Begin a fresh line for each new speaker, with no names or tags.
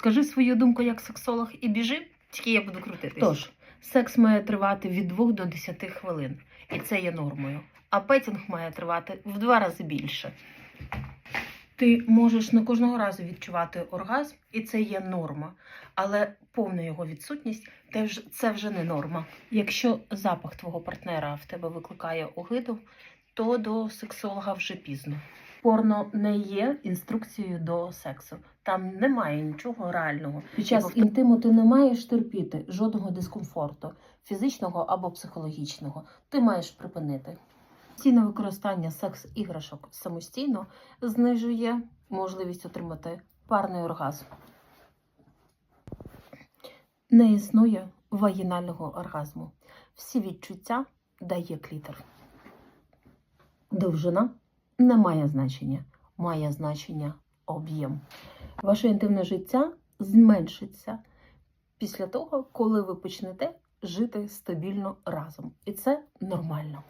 Скажи свою думку як сексолог і біжи, тільки я буду крутитись. Тож, секс має тривати від 2 до 10 хвилин, і це є нормою. А петінг має тривати в два рази більше. Ти можеш не кожного разу відчувати оргазм, і це є норма. Але повна його відсутність це вже не норма. Якщо запах твого партнера в тебе викликає огиду, то до сексолога вже пізно. Порно не є інструкцією до сексу. Там немає нічого реального. Під час інтиму ти не маєш терпіти жодного дискомфорту, фізичного або психологічного. Ти маєш припинити. Постійне використання секс-іграшок самостійно знижує можливість отримати парний оргазм. Не існує вагінального оргазму. Всі відчуття дає клітер. Довжина не має значення, має значення об'єм. Ваше інтимне життя зменшиться після того, коли ви почнете жити стабільно разом. І це нормально.